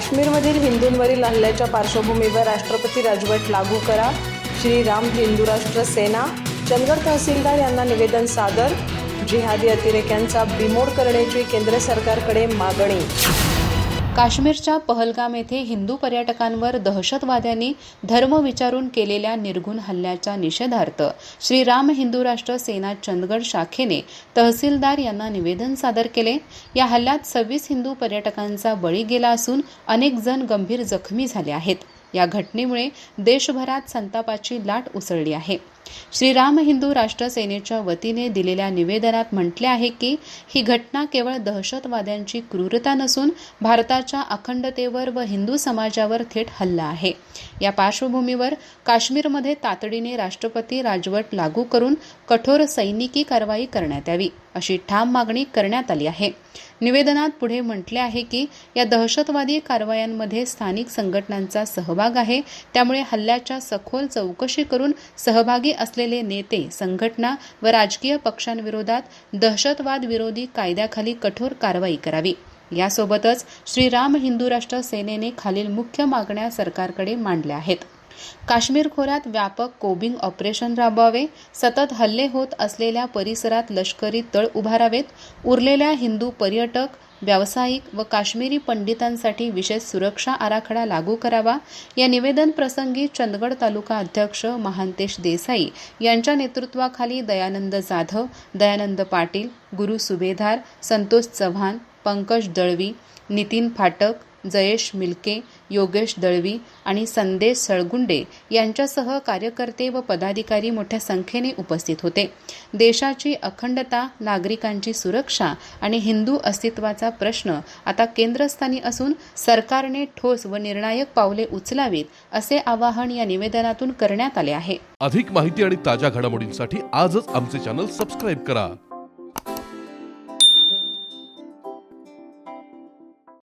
काश्मीरमधील हिंदूंवरील हल्ल्याच्या पार्श्वभूमीवर राष्ट्रपती राजवट लागू करा. श्रीराम हिंदू राष्ट्र सेना. चंदगड तहसीलदार यांना निवेदन सादर. जिहादी अतिरेक्यांचा बिमोड करण्याची केंद्र सरकारकडे मागणी. काश्मीरच्या पहलगाम येथे हिंदू पर्यटकांवर दहशतवाद्यांनी धर्म विचारून केलेल्या निर्घुण हल्ल्याच्या निषेधार्थ श्रीराम हिंदू राष्ट्र सेना चंदगड शाखेने तहसीलदार यांना निवेदन सादर केले. या हल्ल्यात सव्वीस हिंदू पर्यटकांचा बळी गेला असून अनेक जण गंभीर जखमी झाले आहेत. या घटनेमुळे देशभरात संतापाची लाट उसळली आहे. श्रीराम हिंदू राष्ट्र सेनेच्या वतीने दिलेल्या निवेदनात म्हटले आहे की ही घटना केवळ दहशतवाद्यांची क्रूरता नसून भारताच्या अखंडतेवर व हिंदू समाजावर थेट हल्ला आहे. या पार्श्वभूमीवर काश्मीरमध्ये तातडीने राष्ट्रपती राजवट लागू करून कठोर सैनिकी कारवाई करण्यात यावी अशी ठाम मागणी करण्यात आली आहे. निवेदनात पुढे म्हटले आहे की या दहशतवादी कारवायांमध्ये स्थानिक संघटनांचा सहभाग आहे. त्यामुळे हल्ल्याच्या सखोल चौकशी करून सहभागी असलेले नेते संघटना व राजकीय पक्षांविरोधात दहशतवाद विरोधी कायद्याखाली कठोर कारवाई करावी. यासोबतच श्रीराम हिंदू राष्ट्र सेनेने खालील मुख्य मागण्या सरकारकडे मांडल्या आहेत. काश्मीर खोऱ्यात व्यापक कोबिंग ऑपरेशन राबवावे सतत हल्ले होत असलेल्या परिसरात लष्करी तळ उभारावेत उरलेल्या हिंदू पर्यटक व्यावसायिक व काश्मीरी पंडितांसाठी विशेष सुरक्षा आराखडा लागू करावा या निवेदन प्रसंगी चंदगड तालुका अध्यक्ष महांतेश देसाई यांच्या नेतृत्वाखाली दयानंद जाधव दयानंद पाटील गुरु सुभेदार संतोष चव्हाण पंकज दळवी नितीन फाटक जयेश मिल्के योगेश दळवी आणि संदेश सळगुंडे यांच्यासह कार्यकर्ते व पदाधिकारी मोठ्या संख्येने उपस्थित होते. देशाची अखंडता नागरिकांची सुरक्षा आणि हिंदू अस्तित्वाचा प्रश्न आता केंद्रस्थानी असून सरकारने ठोस व निर्णायक पावले उचलावीत असे आवाहन या निवेदनातून करण्यात आले आहे. अधिक माहिती आणि ताज्या घडामोडींसाठी आजच आमचे चॅनल सबस्क्राईब करा.